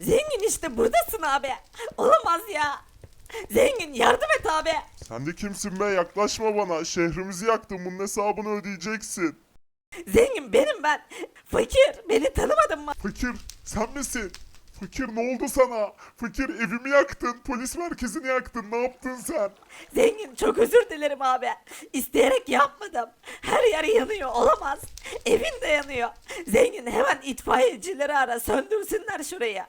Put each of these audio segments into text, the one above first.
Zengin işte buradasın abi. Olamaz ya. Zengin yardım et abi. Sen de kimsin be yaklaşma bana. Şehrimizi yaktın bunun hesabını ödeyeceksin. Zengin benim ben. Fakir beni tanımadın mı? Fakir sen misin? Fakir ne oldu sana? Fakir evimi yaktın, polis merkezini yaktın. Ne yaptın sen? Zengin çok özür dilerim abi. İsteyerek yapmadım. Her yer yanıyor olamaz. Evin de yanıyor. Zengin hemen itfaiyecileri ara söndürsünler şurayı.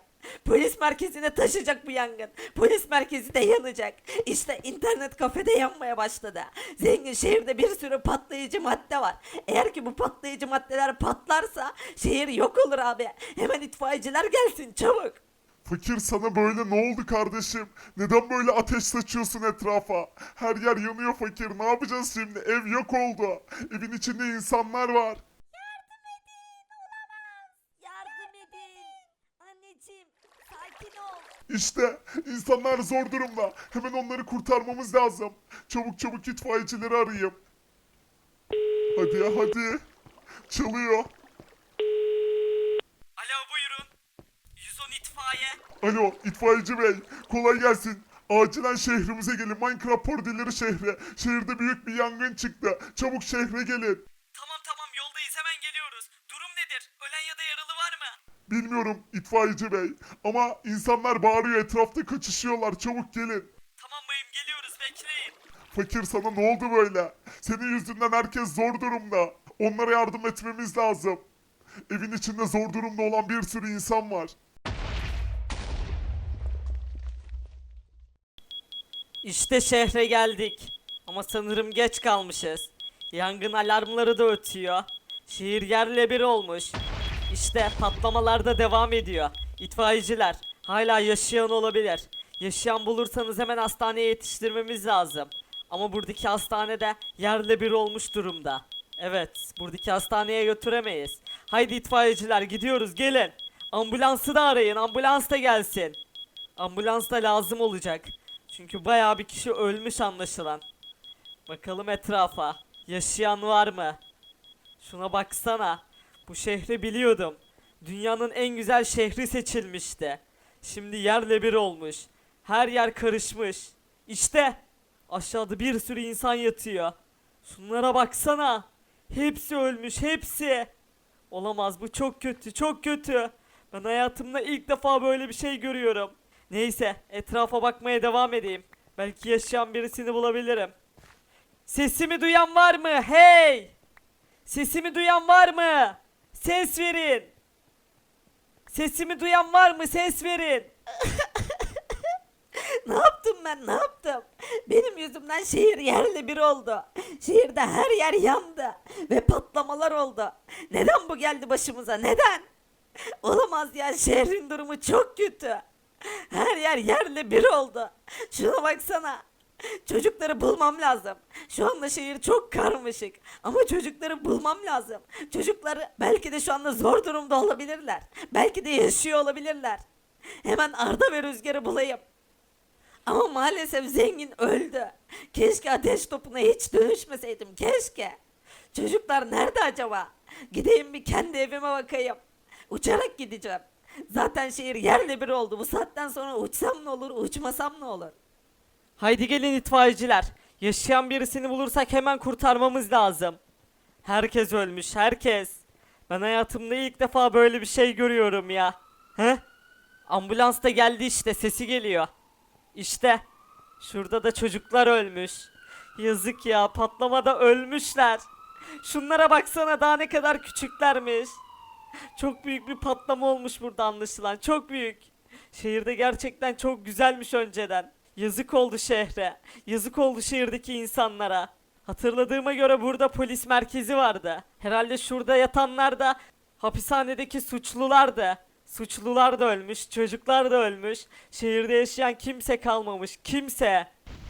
Polis merkezine taşıyacak bu yangın. Polis merkezi de yanacak. İşte internet kafede yanmaya başladı. Zengin şehirde bir sürü patlayıcı madde var. Eğer ki bu patlayıcı maddeler patlarsa şehir yok olur abi. Hemen itfaiyeciler gelsin çabuk. Fakir sana böyle ne oldu kardeşim? Neden böyle ateş saçıyorsun etrafa? Her yer yanıyor fakir. Ne yapacağız şimdi? Ev yok oldu. Evin içinde insanlar var. Sakin ol. İşte insanlar zor durumda. Hemen onları kurtarmamız lazım. Çabuk çabuk itfaiyecileri arayayım. Hadi ya hadi. Çalıyor. Alo buyurun. 110 itfaiye. Alo itfaiyeci bey. Kolay gelsin. Acilen şehrimize gelin. Minecraft pordileri şehre. Şehirde büyük bir yangın çıktı. Çabuk şehre gelin. Tamam tamam yoldayız hemen geliyoruz. Durum nedir? Ölen ya da yaralı var mı? Bilmiyorum itfaiyeci bey. Ama insanlar bağırıyor etrafta kaçışıyorlar. Çabuk gelin. Tamam bayım geliyoruz bekleyin. Fakir sana ne oldu böyle? Senin yüzünden herkes zor durumda. Onlara yardım etmemiz lazım. Evin içinde zor durumda olan bir sürü insan var. İşte şehre geldik. Ama sanırım geç kalmışız. Yangın alarmları da ötüyor. Şehir yerle bir olmuş. İşte patlamalar da devam ediyor. İtfaiyeciler hala yaşayan olabilir. Yaşayan bulursanız hemen hastaneye yetiştirmemiz lazım. Ama buradaki hastanede yerle bir olmuş durumda. Evet, buradaki hastaneye götüremeyiz. Haydi itfaiyeciler gidiyoruz gelin. Ambulansı da arayın, ambulans da gelsin. Ambulans da lazım olacak. Çünkü bayağı bir kişi ölmüş anlaşılan. Bakalım etrafa. Yaşayan var mı? Şuna baksana. Bu şehri biliyordum. Dünyanın en güzel şehri seçilmişti. Şimdi yerle bir olmuş. Her yer karışmış. İşte aşağıda bir sürü insan yatıyor. Şunlara baksana. Hepsi ölmüş, hepsi. Olamaz bu çok kötü, çok kötü. Ben hayatımda ilk defa böyle bir şey görüyorum. Neyse, etrafa bakmaya devam edeyim. Belki yaşayan birisini bulabilirim. Sesimi duyan var mı? Hey! Sesimi duyan var mı? Ses verin. Sesimi duyan var mı? Ses verin. ne yaptım ben? Ne yaptım? Benim yüzümden şehir yerle bir oldu. Şehirde her yer yandı ve patlamalar oldu. Neden bu geldi başımıza? Neden? Olamaz ya şehrin durumu çok kötü. Her yer yerle bir oldu. Şuna baksana. Çocukları bulmam lazım. Şu anda şehir çok karmaşık. Ama çocukları bulmam lazım. Çocukları belki de şu anda zor durumda olabilirler. Belki de yaşıyor olabilirler. Hemen Arda ve Rüzgar'ı bulayım. Ama maalesef zengin öldü. Keşke ateş topuna hiç dönüşmeseydim. Keşke. Çocuklar nerede acaba? Gideyim bir kendi evime bakayım. Uçarak gideceğim. Zaten şehir yerle bir oldu. Bu saatten sonra uçsam ne olur, uçmasam ne olur? Haydi gelin itfaiyeciler. Yaşayan birisini bulursak hemen kurtarmamız lazım. Herkes ölmüş, herkes. Ben hayatımda ilk defa böyle bir şey görüyorum ya. He? Ambulans da geldi işte, sesi geliyor. İşte. Şurada da çocuklar ölmüş. Yazık ya, patlamada ölmüşler. Şunlara baksana daha ne kadar küçüklermiş. Çok büyük bir patlama olmuş burada anlaşılan. Çok büyük. Şehirde gerçekten çok güzelmiş önceden. Yazık oldu şehre. Yazık oldu şehirdeki insanlara. Hatırladığıma göre burada polis merkezi vardı. Herhalde şurada yatanlar da hapishanedeki suçlulardı. Suçlular da ölmüş, çocuklar da ölmüş. Şehirde yaşayan kimse kalmamış, kimse.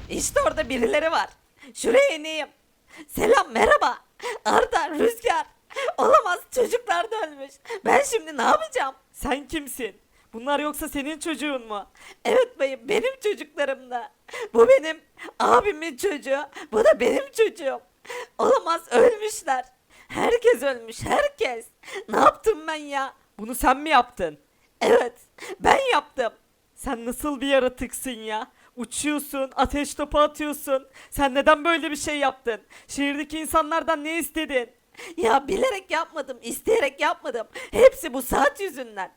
İşte orada birileri var. Şuraya ineyim. Selam, merhaba. Arda, Rüzgar. Olamaz, çocuklar da ölmüş. Ben şimdi ne yapacağım? Sen kimsin? Bunlar yoksa senin çocuğun mu? Evet bayım, benim çocuklarım da. Bu benim abimin çocuğu, bu da benim çocuğum. Olamaz, ölmüşler. Herkes ölmüş, herkes. Ne yaptım ben ya? Bunu sen mi yaptın? Evet, ben yaptım. Sen nasıl bir yaratıksın ya? Uçuyorsun, ateş topu atıyorsun. Sen neden böyle bir şey yaptın? Şehirdeki insanlardan ne istedin? Ya bilerek yapmadım, isteyerek yapmadım. Hepsi bu saat yüzünden.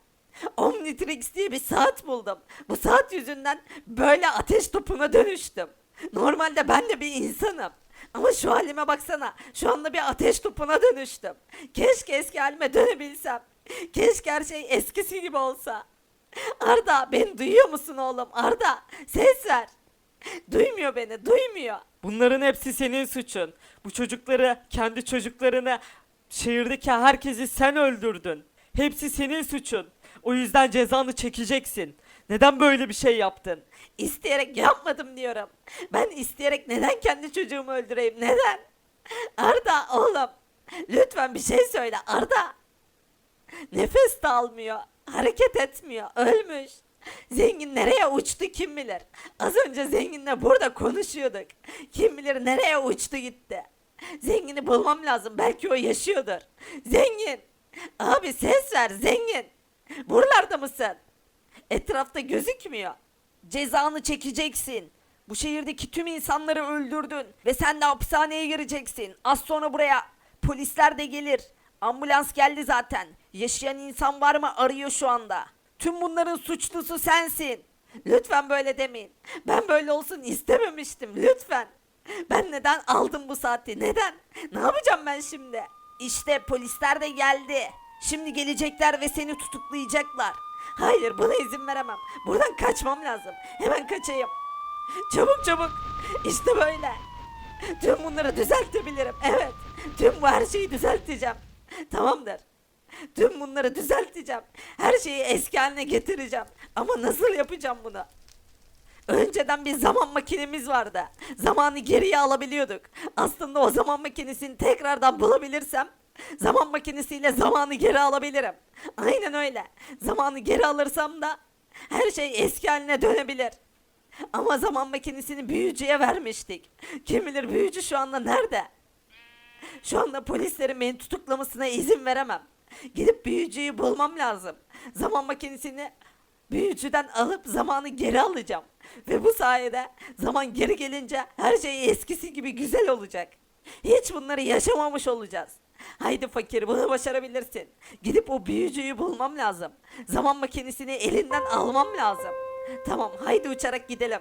Omnitrix diye bir saat buldum. Bu saat yüzünden böyle ateş topuna dönüştüm. Normalde ben de bir insanım. Ama şu halime baksana. Şu anda bir ateş topuna dönüştüm. Keşke eski halime dönebilsem. Keşke her şey eskisi gibi olsa. Arda beni duyuyor musun oğlum? Arda ses ver. Duymuyor beni duymuyor. Bunların hepsi senin suçun. Bu çocukları kendi çocuklarını şehirdeki herkesi sen öldürdün. Hepsi senin suçun. O yüzden cezanı çekeceksin. Neden böyle bir şey yaptın? İsteyerek yapmadım diyorum. Ben isteyerek neden kendi çocuğumu öldüreyim? Neden? Arda oğlum. Lütfen bir şey söyle Arda. Nefes de almıyor. Hareket etmiyor. Ölmüş. Zengin nereye uçtu kim bilir. Az önce zenginle burada konuşuyorduk. Kim bilir nereye uçtu gitti. Zengini bulmam lazım. Belki o yaşıyordur. Zengin. Abi ses ver zengin. Buralarda mısın? Etrafta gözükmüyor. Cezanı çekeceksin. Bu şehirdeki tüm insanları öldürdün ve sen de hapishaneye gireceksin. Az sonra buraya polisler de gelir. Ambulans geldi zaten. Yaşayan insan var mı arıyor şu anda. Tüm bunların suçlusu sensin. Lütfen böyle demeyin. Ben böyle olsun istememiştim lütfen. Ben neden aldım bu saati? Neden? Ne yapacağım ben şimdi? İşte polisler de geldi. Şimdi gelecekler ve seni tutuklayacaklar. Hayır buna izin veremem. Buradan kaçmam lazım. Hemen kaçayım. Çabuk çabuk. İşte böyle. Tüm bunları düzeltebilirim. Evet. Tüm bu her şeyi düzelteceğim. Tamamdır. Tüm bunları düzelteceğim. Her şeyi eski haline getireceğim. Ama nasıl yapacağım bunu? Önceden bir zaman makinemiz vardı. Zamanı geriye alabiliyorduk. Aslında o zaman makinesini tekrardan bulabilirsem zaman makinesiyle zamanı geri alabilirim. Aynen öyle. Zamanı geri alırsam da her şey eski haline dönebilir. Ama zaman makinesini büyücüye vermiştik. Kim bilir büyücü şu anda nerede? Şu anda polislerin beni tutuklamasına izin veremem. Gidip büyücüyü bulmam lazım. Zaman makinesini büyücüden alıp zamanı geri alacağım. Ve bu sayede zaman geri gelince her şey eskisi gibi güzel olacak. Hiç bunları yaşamamış olacağız. Haydi fakir bunu başarabilirsin. Gidip o büyücüyü bulmam lazım. Zaman makinesini elinden almam lazım. Tamam haydi uçarak gidelim.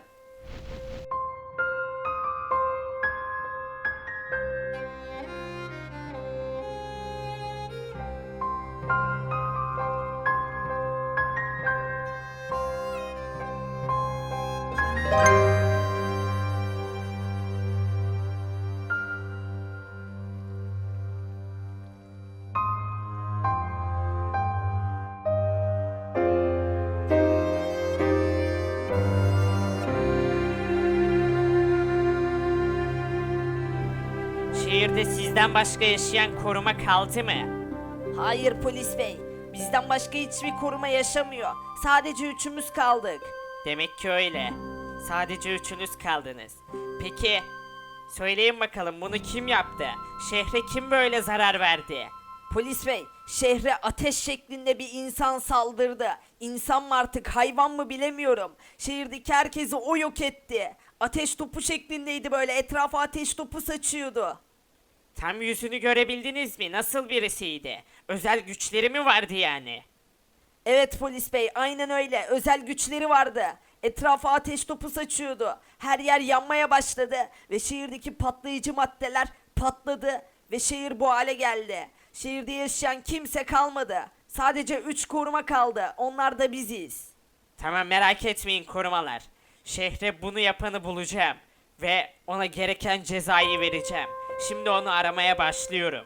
Sizden başka yaşayan koruma kaldı mı? Hayır polis bey. Bizden başka hiçbir koruma yaşamıyor. Sadece üçümüz kaldık. Demek ki öyle. Sadece üçünüz kaldınız. Peki, söyleyin bakalım bunu kim yaptı? Şehre kim böyle zarar verdi? Polis bey, şehre ateş şeklinde bir insan saldırdı. İnsan mı artık hayvan mı bilemiyorum. Şehirdeki herkesi o yok etti. Ateş topu şeklindeydi böyle etrafa ateş topu saçıyordu. Tam yüzünü görebildiniz mi? Nasıl birisiydi? Özel güçleri mi vardı yani? Evet polis bey aynen öyle özel güçleri vardı. Etrafa ateş topu saçıyordu. Her yer yanmaya başladı ve şehirdeki patlayıcı maddeler patladı ve şehir bu hale geldi. Şehirde yaşayan kimse kalmadı. Sadece 3 koruma kaldı. Onlar da biziz. Tamam merak etmeyin korumalar. Şehre bunu yapanı bulacağım. Ve ona gereken cezayı vereceğim. Şimdi onu aramaya başlıyorum.